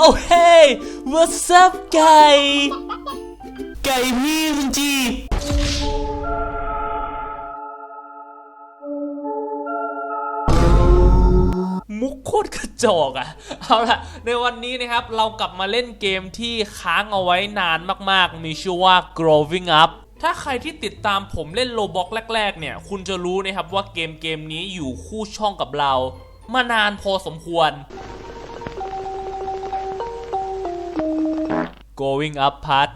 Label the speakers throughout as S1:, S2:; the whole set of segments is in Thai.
S1: โอ้เฮ้ what's up ไก่ ไก่พี่มึงจีมุกโคตรกระจอกอะ่ะเอาล่ะ ในวันนี้นะครับ เรากลับมาเล่นเกมที่ค้างเอาไว้นานมากๆ มีชื่อว่า growing up ถ้าใครที่ติดตามผมเล่นโลบ็อกแรก ๆ เนี่ย คุณจะรู้นะครับว่าเกมเกมนี้อยู่คู่ช่องกับเรา มานานพอสมควร going up part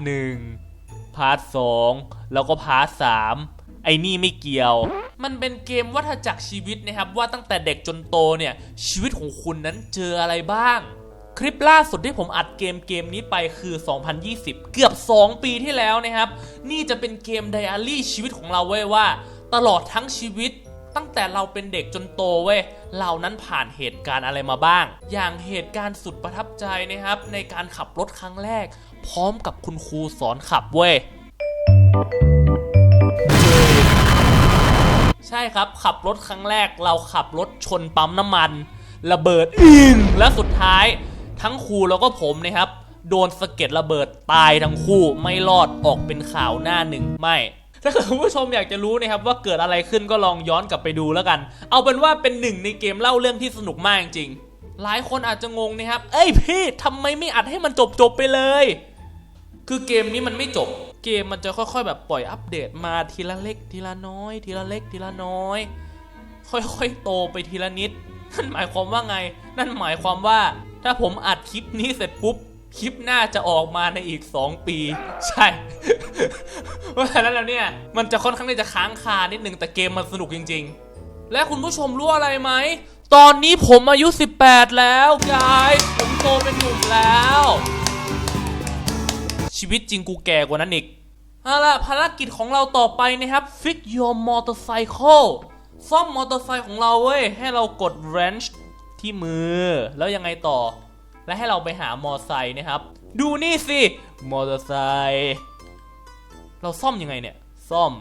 S1: 1พาร์ท2แล้วก็พาร์ท3ไอ้นี่ไม่เกี่ยว มันเป็นเกมวัฏจักรชีวิตนะครับ ว่าตั้งแต่เด็กจนโตเนี่ย ชีวิตของคุณนั้นเจออะไรบ้าง คลิปล่าสุดที่ผมอัดเกมเกมนี้ไปคือ 2020 เกือบ 2 ปีที่แล้วนะครับ นี่จะเป็นเกมไดอารี่ชีวิตของเราเว้ยว่า ตลอดทั้งชีวิตตั้งแต่เราเป็นเด็กจนโตเว้ย เรานั้นผ่านเหตุการณ์อะไรมาบ้าง อย่างเหตุการณ์สุดประทับใจนะครับ ในการขับรถครั้งแรก พร้อมกับคุณครูสอนขับเว้ยใช่ครับขับรถครั้งแรกเราขับรถชนปั๊มน้ำมัน ระเบิดอึ้งและสุดท้ายทั้งครูแล้วก็ผมนะครับ โดนสะเก็ดระเบิดตายทั้งคู่ไม่รอดออกเป็นข่าวหน้าหนึ่งไม่ถ้าเกิดคุณผู้ชมอยากจะรู้นะครับว่าเกิดอะไรขึ้นก็ลองย้อนกลับไปดูแล้วกัน เอาเป็นว่าเป็นหนึ่งในเกมเล่าเรื่องที่สนุกมากจริง หลายคนอาจจะงงนะครับ เอ้ยพี่ทำไมไม่อัดให้มันจบๆไปเลย คือเกมนี้มันไม่จบ เกมมันจะค่อยๆ แบบปล่อยอัปเดตมาทีละเล็ก ทีละน้อย ทีละเล็ก ทีละน้อย ค่อยๆ โตไปทีละนิด นั่นหมายความว่าไง นั่นหมายความว่า ถ้าผมอัดคลิปนี้เสร็จปุ๊บ คลิปหน้าจะออกมาในอีก 2 ปี ใช่ เพราะฉะนั้นแล้วเนี่ย มันจะค่อนข้างที่จะค้างคานิดนึงแต่เกมมันสนุกจริง ๆ และคุณผู้ชมรู้อะไรไหม ตอนนี้ผมอายุ 18 แล้วกายผมโตเป็นหนุ่มแล้ว ชีวิตจริงกูแก่กว่านั้นอีกเอาล่ะภารกิจของเราต่อไปนะครับ Fix your motorcycle ซ่อมมอเตอร์ไซค์ของเราเว้ย ให้เรากด wrench ที่มือ แล้วยังไงต่อ และให้เราไปหามอเตอร์ไซค์นะครับ ดูนี่สิ มอเตอร์ไซค์เราซ่อมยังไงเนี่ย ซ่อม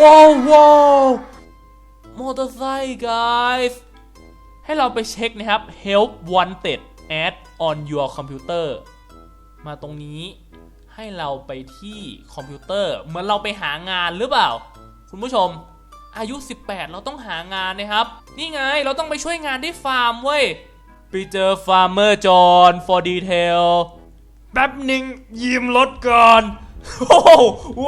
S1: ว้าวว้าวมอเตอร์ไซค์ guys ให้เราไปเช็คนะครับ help wanted add on your computer มาตรงนี้ ให้เราไปที่คอมพิวเตอร์ เหมือนเราไปหางานหรือเปล่า คุณผู้ชม อายุ 18 เราต้องหางานนะครับ นี่ไงเราต้องไปช่วยงานที่ฟาร์มเว้ยไปเจอฟาร์มเมอร์จอห์น for detail แป๊บหนึ่งยืมรถก่อนโอ้โห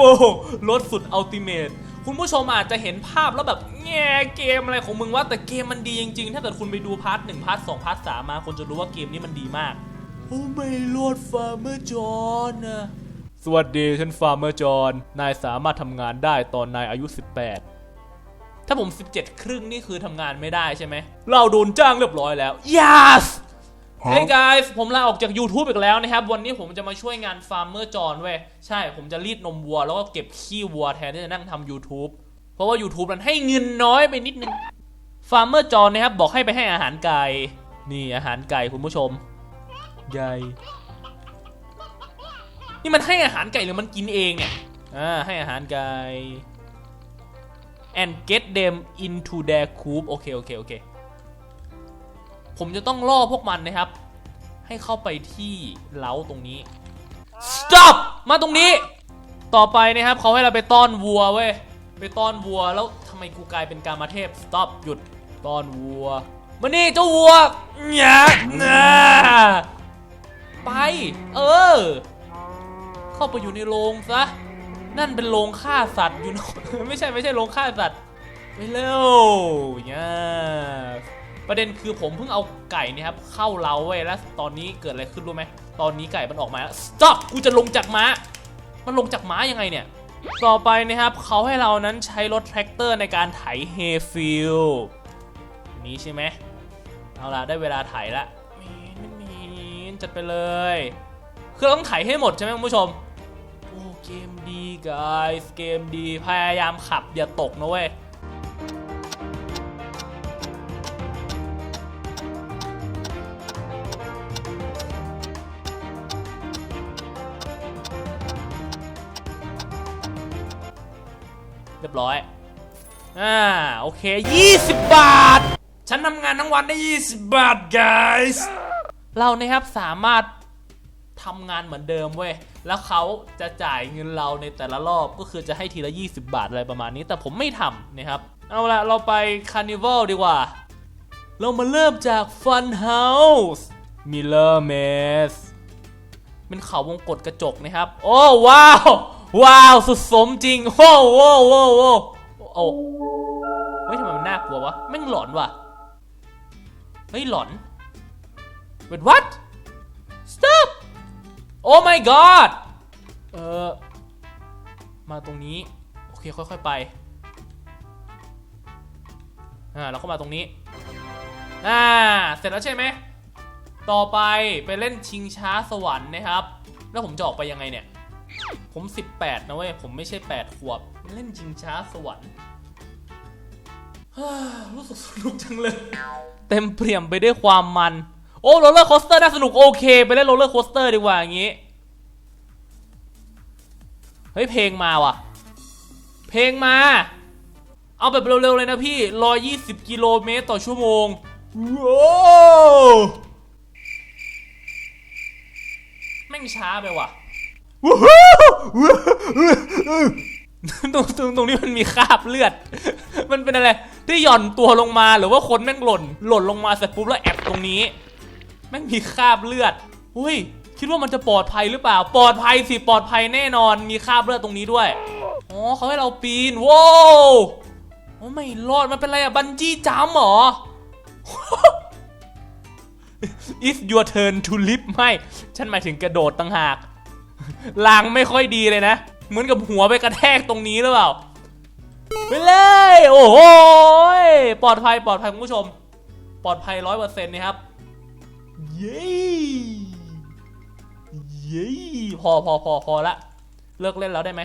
S1: รถสุดอัลติเมทคุณผู้ชมอาจจะเห็นภาพแล้วแบบแง่เกมอะไรของมึงว่าแต่เกมมันดีจริงๆ ถ้าเกิดคุณไปดูพาร์ทหนึ่งพาร์ทสองพาร์ทสามมาคุณจะรู้ว่าเกมนี้มันดีมาก โอ้ไม่รอดฟาร์มเมอร์จอห์นนะสวัสดีฉันฟาร์มเมอร์จอห์นนายสามารถทำงานได้ตอนนายอายุ 18 ถ้าผม 17 ครึ่งนี่คือทำงานไม่ได้ใช่ไหม เราโดนจ้างเรียบร้อยแล้ว yes Hey guys ผมลาออกจาก YouTube อีกแล้วนะครับ วันนี้ผมจะมาช่วยงานฟาร์มเมอร์จอห์นเว้ย ใช่ ผมจะรีดนมวัว แล้วก็เก็บขี้วัวแทนที่จะนั่งทำ YouTube เพราะว่า YouTube มันให้เงินน้อยไปนิดนึง ฟาร์มเมอร์จอห์นนะครับ บอกให้ไปให้อาหารไก่ นี่อาหารไก่คุณผู้ชม ไก่นี่มันให้อาหารไก่หรือมันกินเองเนี่ย อ่า ให้อาหารไก่ and get them into their coop โอเค โอเค โอเค ผมจะต้องล่อพวกมันนะครับ ให้เข้าไปที่เล้าตรงนี้ stop มาตรงนี้ ต่อไปนะครับเขาให้เราไปต้อนวัวเว้ย ไปต้อนวัวแล้วทำไมกูกลายเป็นการมาเทพ stop หยุดต้อนวัวมานี่เจ้าวัวหยาน่า ไป เออ เข้าไปอยู่ในโรงซะ นั่นเป็นโรงฆ่าสัตว์อยู่นะไม่ใช่ไม่ใช่โรงฆ่าสัตว์ไปเร็วเนี่ยประเด็นคือผมเพิ่งเอาไก่เนี่ยครับเข้าเล้าไว้แล้ว ตอนนี้เกิดอะไรขึ้นรู้ไหมตอนนี้ไก่มันออกมาแล้ว stop กูจะลงจากม้า มันลงจากม้ายังไงเนี่ยต่อไปนะครับเขาให้เรานั้นใช้รถแทรกเตอร์ในการไถเฮฟิลนี้ใช่ไหมเอาล่ะได้เวลาไถละ มีนมีนจัดไปเลย คือเราต้องไถให้หมดใช่ไหมคุณผู้ชม โอ้เกมดี guys เกมดี พยายามขับอย่าตกนะเว้ยเรียบร้อย อ่า โอเค 20 บาท ฉันทำงานทั้งวันได้ 20 บาท guys เรานะครับสามารถทำงานเหมือนเดิมเว้ย แล้วเขาจะจ่ายเงินเราในแต่ละรอบก็คือจะให้ทีละ 20 บาทอะไรประมาณนี้ แต่ผมไม่ทำนะครับ เอาละเราไปคาร์นิวัลดีกว่า เรามาเริ่มจาก Fun House Miller Maze เป็นเขาวงกตกระจกนะครับ โอ้ว้าว ว้าว สุดสมจริง โอ้โว้โว้โว้โอ้เฮ้ยทำไมมันน่ากลัววะแม่งหลอนว่ะเฮ้ยหลอน Wait what stop oh my god เออมาตรงนี้ โอเคค่อยๆไปอ่าแล้วก็มาตรงนี้อ่าเสร็จแล้วใช่ไหมต่อไปไปเล่นชิงช้าสวรรค์นะครับ แล้วผมจะออกไปยังไงเนี่ย ผม 18 นะเว้ย ผมไม่ใช่ 8 ขวบ เล่นชิงช้าสวรรค์รู้สึกสนุกจังเลย เต็มเปี่ยมไปด้วยความมัน โอ้โรลเลอร์โคสเตอร์น่าสนุกโอเค ไปเล่นโรลเลอร์โคสเตอร์ดีกว่าอย่างงี้ เฮ้ย เพลงมาว่ะ เพลงมา เอาแบบเร็วๆเลยนะพี่ 120 กิโลเมตรต่อชั่วโมงว้าแม่งช้าไปว่ะตรงตรงตรงนี้มันมีคราบเลือด มันเป็นอะไร ที่หย่อนตัวลงมาหรือว่าคนแม่งหล่น หล่นลงมาเสร็จปุ๊บแล้วแอบตรงนี้ แม่งมีคราบเลือดอุ้ยคิดว่ามันจะปลอดภัยหรือเปล่า ปลอดภัยสิปลอดภัยแน่นอนมีคราบเลือดตรงนี้ด้วยอ๋อเขาให้เราปีนว้าวโอ้ไม่รอดมันเป็นอะไรอะบันจี้จัมหรอ It's your turn to leap ไม่ ฉันหมายถึงกระโดดต่างหากลางไม่ค่อยดีเลยนะ เหมือนกับหัวไปกระแทกตรงนี้หรือเปล่า ไปเลย โอ้โหปลอดภัยปลอดภัยคุณผู้ชม ปลอดภัยร้อยเปอร์เซ็นต์นะครับ ย้เย้พอพอพอพอละ เลิกเล่นแล้วได้ไหม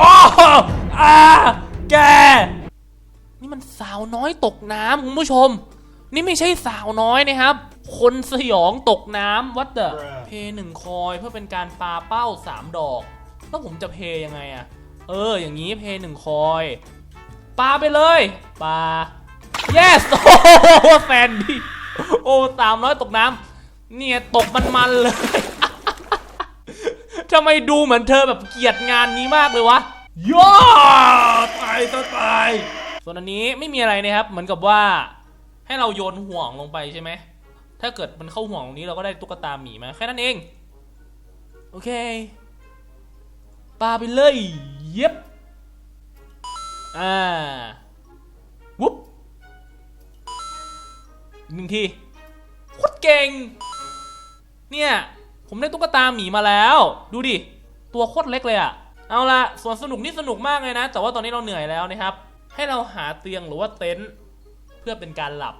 S1: อ้าวอ่าแก นี่มันสาวน้อยตกน้ำคุณผู้ชม นี่ไม่ใช่สาวน้อยนะครับ คนสยองตกน้ำวัดเดอะเพย์หนึ่งคอยเพื่อเป็นการปาเป้าสามดอก แล้วผมจะเพย์ยังไงอะเออ อย่างนี้เพย์หนึ่งคอยปาไปเลยปา yes โอ้โหแฟนดี โอ้สามน้อยตกน้ำเนี่ยตกมันมันๆเลย ทำไมดูเหมือนเธอแบบเกลียดงานนี้มากเลยวะย่าตายซะตาย ส่วนอันนี้ไม่มีอะไรนะครับ เหมือนกับว่า ให้เราโยนห่วงลงไปใช่ไหม ถ้าเกิดมันเข้าห่วงตรงนี้เราก็ได้ตุ๊กตาหมีมาแค่นั้นเอง โอเคปาไปเลย เย็บ อ่า วุ๊บอีก หนึ่งทีโคตรเก่ง เนี่ย ผมได้ตุ๊กตาหมีมาแล้ว ดูดิ ตัวโคตรเล็กเลยอะเอาละส่วนสนุกนี่สนุกมากเลยนะ แต่ว่าตอนนี้เราเหนื่อยแล้วนะครับ ให้เราหาเตียงหรือว่าเต็นท์เพื่อเป็นการหลับ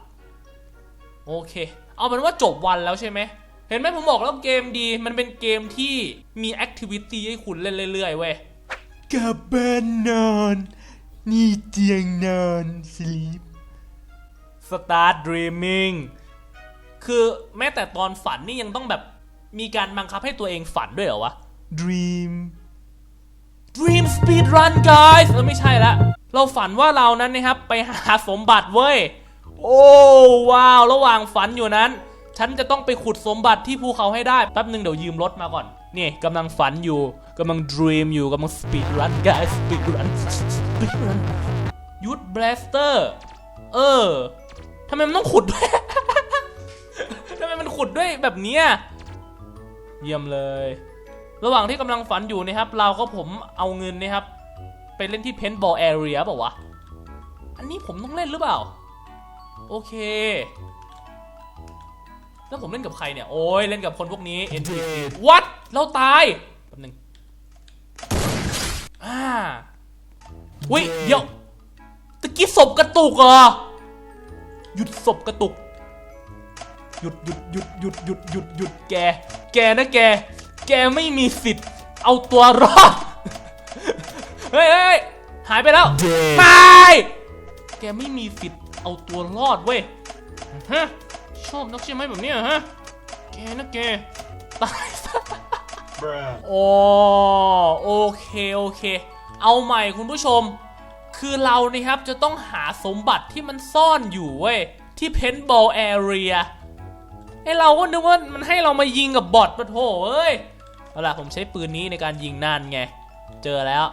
S1: โอเค เอาเป็นว่าจบวันแล้วใช่ไหมเห็นไหมผมบอกแล้วเกมดี มันเป็นเกมที่มีแอคทิวิตี้ให้คุณเล่นเรื่อยๆเว้ย
S2: กลับบ้านนอน นี่เตียงนอนสลีป
S1: Start dreaming คือแม้แต่ตอนฝันนี่ยังต้องแบบมีการบังคับให้ตัวเองฝันด้วยเหรอวะ
S2: ดรีม
S1: Dream Speed Run guys เออไม่ใช่ละ เราฝันว่าเรานั้นนะครับ ไปหาสมบัติเว้ย โอ้ว้าว ระหว่างฝันอยู่นั้น ฉันจะต้องไปขุดสมบัติที่ภูเขาให้ได้ แป๊บหนึ่งเดี๋ยวยืมรถมาก่อน นี่กำลังฝันอยู่กำลัง dream อยู่กำลัง speed run guys speed run speed run ยุด blaster เออทำไมมันต้องขุดด้วย ทำไมมันขุดด้วยแบบเนี้ยเยี่ยมเลย ระหว่างที่กำลังฝันอยู่นะครับ เราก็ผมเอาเงินนะครับ ไปเล่นที่เพนบอลแอเรียเปล่าวะ อันนี้ผมต้องเล่นหรือเปล่า โอเค แล้วผมเล่นกับใครเนี่ย โอ้ยเล่นกับคนพวกนี้ NPC What เราตายแป๊บนึงอ่าอุ้ยเดี๋ยวตะกี้ศพกระตุกเหรอ หยุดศพกระตุก หยุดหยุดหยุดหยุดหยุดหยุดหยุดแก แกนะแก แกไม่มีสิทธิ์ เอาตัวรอด เฮ้ยเฮ้ยเฮ้ยหายไปแล้ว
S2: เด็ก
S1: ตายแกไม่มีสิทธิ์เอาตัวรอดเว้ย ฮะ ชอบนักใช่ไหมแบบเนี้ยฮะ แกนะแก ตายซะโอ้โอเค โอเค เอาใหม่คุณผู้ชม คือเรานี่ครับจะต้องหาสมบัติที่มันซ่อนอยู่เว้ย ที่เพนบอลแอเรียไอเราก็นึกว่ามันให้เรามายิงกับบอทปะโถเอ้ย เอาล่ะผมใช้ปืนนี้ในการยิงนั่นไง เจอแล้ว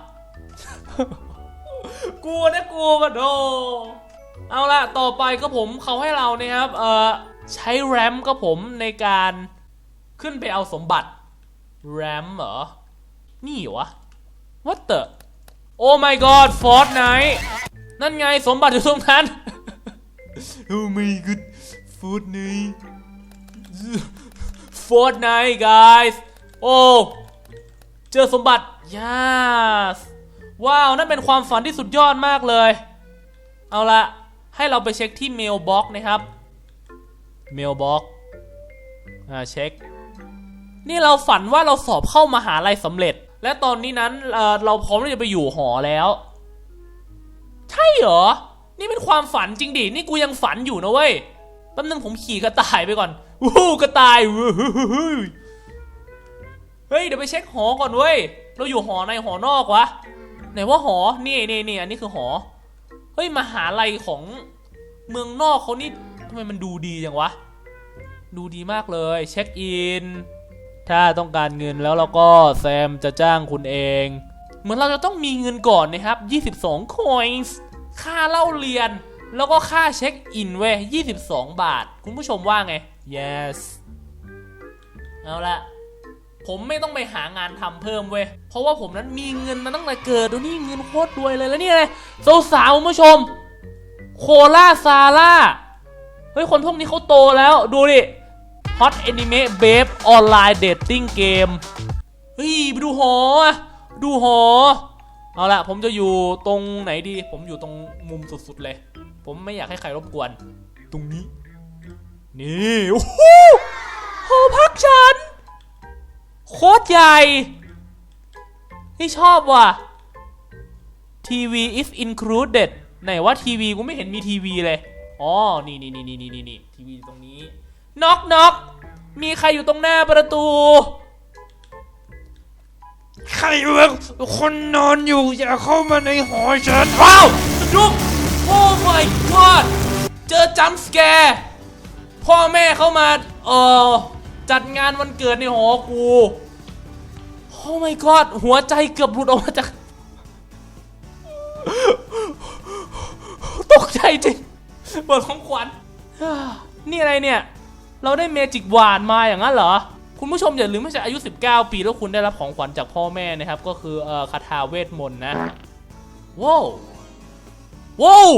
S1: กลัวนะกลัวปะโถเอาล่ะต่อไปก็ผมเขาให้เราเนี่ยครับ เอ่อ ใช้แรมก็ผมในการขึ้นไปเอาสมบัติแรมเหรอ นี่เหรอวะ what the โอ้ my god ฟอร์ n ไนนั่นไงสมบัติอยู่ตรงนั้น
S2: โอ้ my god ฟูดนี่
S1: Fortnite guys โอ้เจอสมบัติ yes ว้าว นั่นเป็นความฝันที่สุดยอดมากเลย เอาละให้เราไปเช็คที่ mailbox นะครับ mailbox อ่าเช็ค นี่เราฝันว่าเราสอบเข้ามาหาลัยสำเร็จ และตอนนี้นั้นเราพร้อมที่จะไปอยู่หอแล้ว ใช่เหรอ นี่เป็นความฝันจริงดิ นี่กูยังฝันอยู่นะเว้ยแป๊บนึงผมขี่กระต่ายไปก่อนวู้กระต่ายเฮ้ยเดี๋ยวไปเช็คหอก่อนเว้ย เราอยู่หอในหอนอกวะ ไหนว่าหอ นี่นี่นี่อันนี้คือหอ เฮ้ยมหาลัยของเมืองนอกเขานี่ทำไมมันดูดีจังวะ ดูดีมากเลย เช็คอิน ถ้าต้องการเงินแล้วเราก็แซมจะจ้างคุณเอง เหมือนเราจะต้องมีเงินก่อนนะครับ 22 coins ค่าเล่าเรียน แล้วก็ค่าเช็คอินเว้ย22 บาท คุณผู้ชมว่าไง yes เอาละผมไม่ต้องไปหางานทำเพิ่มเว้ย เพราะว่าผมนั้นมีเงินมาตั้งแต่เกิดดูนี่เงินโคตรรวยเลยแล้วนี่เลยสาวๆคุณผู้ชม โคล่าซาร่า เฮ้ย คนพวกนี้เขาโตแล้ว ดูดิ Hot Anime Babe Online Dating Game เฮ้ยไปดูหอ ดูหอ เอาละผมจะอยู่ตรงไหนดี ผมอยู่ตรงมุมสุดๆเลย ผมไม่อยากให้ใครรบกวน ตรงนี้ นี่โอ้โหหอพักฉัน โคตรใหญ่นี่ชอบว่ะทีวี is included ไหนว่าทีวีกูไม่เห็นมีทีวีเลย อ๋อ นี่นี่นี่นี่นี่นี่ทีวีตรงนี้ น็อกน็อกมีใครอยู่ตรงหน้าประตู
S2: ใครวะคนนอนอยู่อย่าเข้ามาในหอฉัน
S1: ว้าวสะดุ้งโอ้ my god เจอจัมป์สแกร์พ่อแม่เข้ามาเอ่อจัดงานวันเกิดในหอกูโอ้ my god หัวใจเกือบหลุดออกมาจาก ตกใจจริงเปิดของขวัญนี่อะไรเนี่ย เราได้เมจิกวานมาอย่างนั้นเหรอ คุณผู้ชมอย่าลืมไม่ใช่อายุ 19 ปีแล้วคุณได้รับของขวัญจากพ่อแม่นะครับ ก็คือเอ่อคาถาเวทมนต์นะว้าวว้าว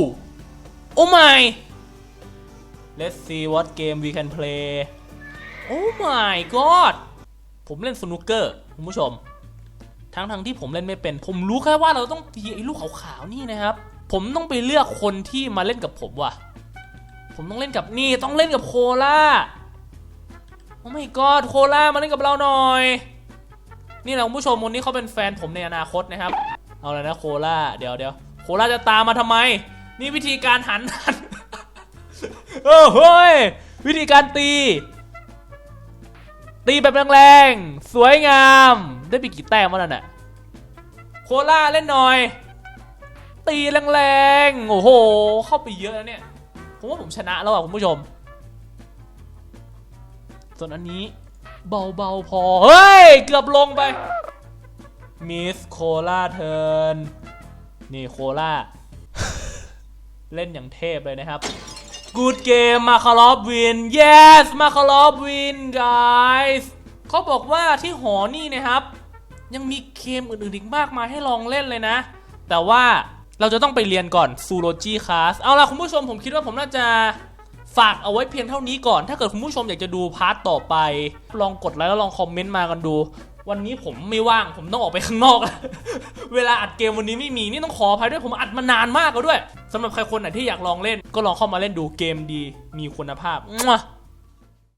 S1: โอ้ my let's see what game we can play โอ้ my god ผมเล่นสนุกเกอร์คุณผู้ชม ทั้งทั้งที่ผมเล่นไม่เป็น ผมรู้แค่ว่าเราต้องตีไอ้ลูกขาวๆนี่นะครับ ผมต้องไปเลือกคนที่มาเล่นกับผมว่ะ ผมต้องเล่นกับนี่ต้องเล่นกับโคล่าโอ้ my god โคล่ามาเล่นกับเราหน่อย นี่นะคุณผู้ชมคนนี้เขาเป็นแฟนผมในอนาคตนะครับ เอาเลยนะโคล่าเดี๋ยวเดี๋ยวโคล่าจะตามมาทำไม นี่วิธีการหันหันเออเฮ้ยวิธีการตี ตีแบบแรงๆสวยงาม ได้ไปกี่แต้มวะนั่นน่ะโคล่าเล่นหน่อย ตีแรงๆโอ้โห เข้าไปเยอะแล้วเนี่ย ผมว่าผมชนะแล้วอะคุณผู้ชม ส่วนอันนี้ เบาๆพอ เฮ้ย เกือบลงไป มิสโคลาเทิร์น นี่โคลาเล่นอย่างเทพเลยนะครับ Good game มาคารอบวิน yes มาคารอบวิน guys เขาบอกว่าที่หอนี่นะครับ ยังมีเกมอื่นๆอีกมากมายให้ลองเล่นเลยนะ แต่ว่า เราจะต้องไปเรียนก่อน Zoology Class เอาล่ะคุณผู้ชมผมคิดว่าผมน่าจะฝากเอาไว้เพียงเท่านี้ก่อน ถ้าเกิดคุณผู้ชมอยากจะดูพาร์ทต่อไป ลองกดไลค์แล้วลองคอมเมนต์มากันดู วันนี้ผมไม่ว่าง ผมต้องออกไปข้างนอก เวลาอัดเกมวันนี้ไม่มี นี่ต้องขออภัยด้วย ผมอัดมานานมากแล้วด้วยสำหรับใครคนไหนที่อยากลองเล่น ก็ลองเข้ามาเล่นดูเกมดี มีคุณภาพ